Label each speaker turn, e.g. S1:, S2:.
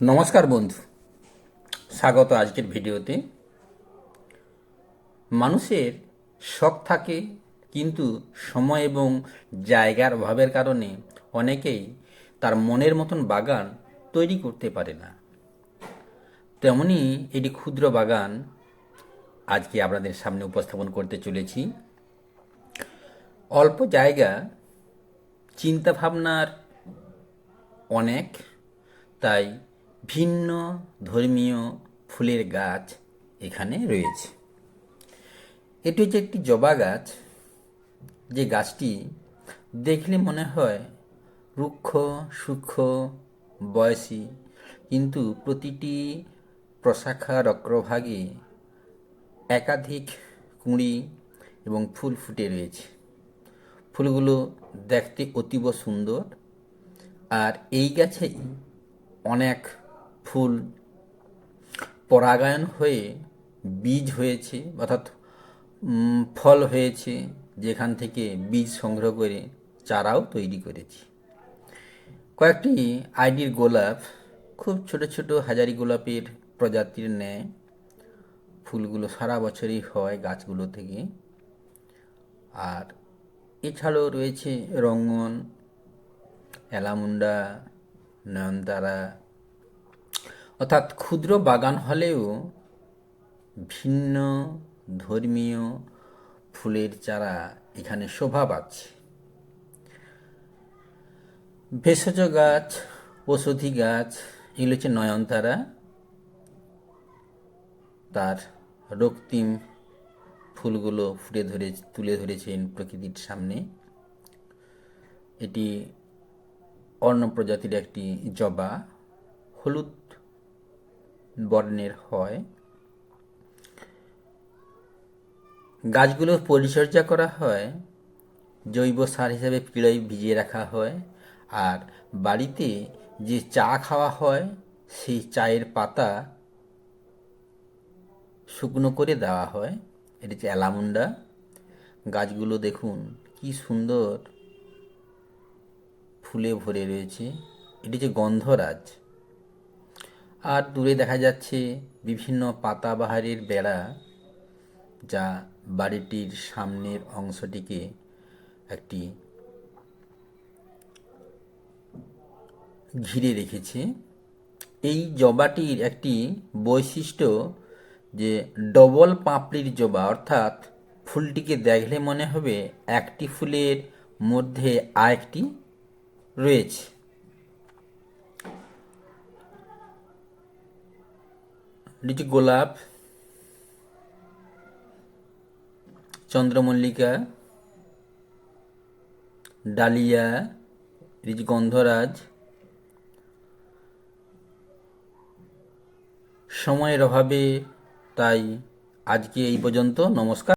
S1: নমস্কার বন্ধু। স্বাগত আজকের ভিডিওতে। মানুষের শখ থাকে, কিন্তু সময় এবং জায়গার অভাবের কারণে অনেকেই তার মনের মতন বাগান তৈরি করতে পারে না। তেমনি এটি ক্ষুদ্র বাগান আজকে আপনাদের সামনে উপস্থাপন করতে চলেছি। অল্প জায়গা, চিন্তাভাবনার অনেক, তাই ভিন্ন ধর্মীয় ফুলের গাছ এখানে রয়েছে। এটি হচ্ছে একটি জবা গাছ। যে গাছটি দেখলে মনে হয় রুক্ষ, সূক্ষ্ম, বয়সী, কিন্তু প্রতিটি প্রশাখা রক্রভাগে একাধিক কুঁড়ি এবং ফুল ফুটে রয়েছে। ফুলগুলো দেখতে অতীব সুন্দর। আর এই গাছেই অনেক ফুল পরাগায়ন হয়ে বীজ হয়েছে, অর্থাৎ ফল হয়েছে, যেখান থেকে বীজ সংগ্রহ করে চারাও তৈরি করেছি। কয়েকটি আইডির গোলাপ, খুব ছোট ছোট হাজারি গোলাপের প্রজাতির ন্যায়, ফুলগুলো সারা বছরই হয় গাছগুলো থেকে। আর এছাড়াও রয়েছে রঙন এলামুন্ডা, নয়নতারা অর্থাৎ ক্ষুদ্র বাগান হলেও ভিন্ন ধর্মীয় ফুলের চারা এখানে শোভা পাচ্ছে। ভেষজ গাছ ওষুধি গাছ, এগুলো হচ্ছে নয়নতারা, তার রক্তিম ফুলগুলো ফুটে ধরে তুলে ধরেছেন প্রকৃতির সামনে। এটি অন্য প্রজাতির একটি জবা, হলুদ বর্ণের হয়। গাছগুলো পরিচর্যা করা হয়, জৈব সার হিসেবে পিড়াই ভিজিয়ে রাখা হয়, আর বাড়িতে যে চা খাওয়া হয়, সেই চায়ের পাতা শুকনো করে দেওয়া হয়। এটি হচ্ছে অ্যালামুন্ডা। গাছগুলো দেখুন, কি সুন্দর ফুলে ভরে রয়েছে। এটি হচ্ছে গন্ধরাজ। আর দূরে দেখা যাচ্ছে বিভিন্ন পাতাবাহারের বেড়া যা বাড়িটির সামনের অংশটিকে একটি ঘিরে রেখেছে। এই জবাটির একটি বৈশিষ্ট্য যে ডবল পাপড়ির জবা, অর্থাৎ ফুলটিকে দেখলে মনে হবে একটি ফুলের মধ্যে আরেকটি রয়েছে। লিচু গোলাপ চন্দ্রমল্লিকা ডালিয়া রিচ গন্ধরাজ সময়ের অভাবে তাই আজকে এই পর্যন্ত নমস্কার।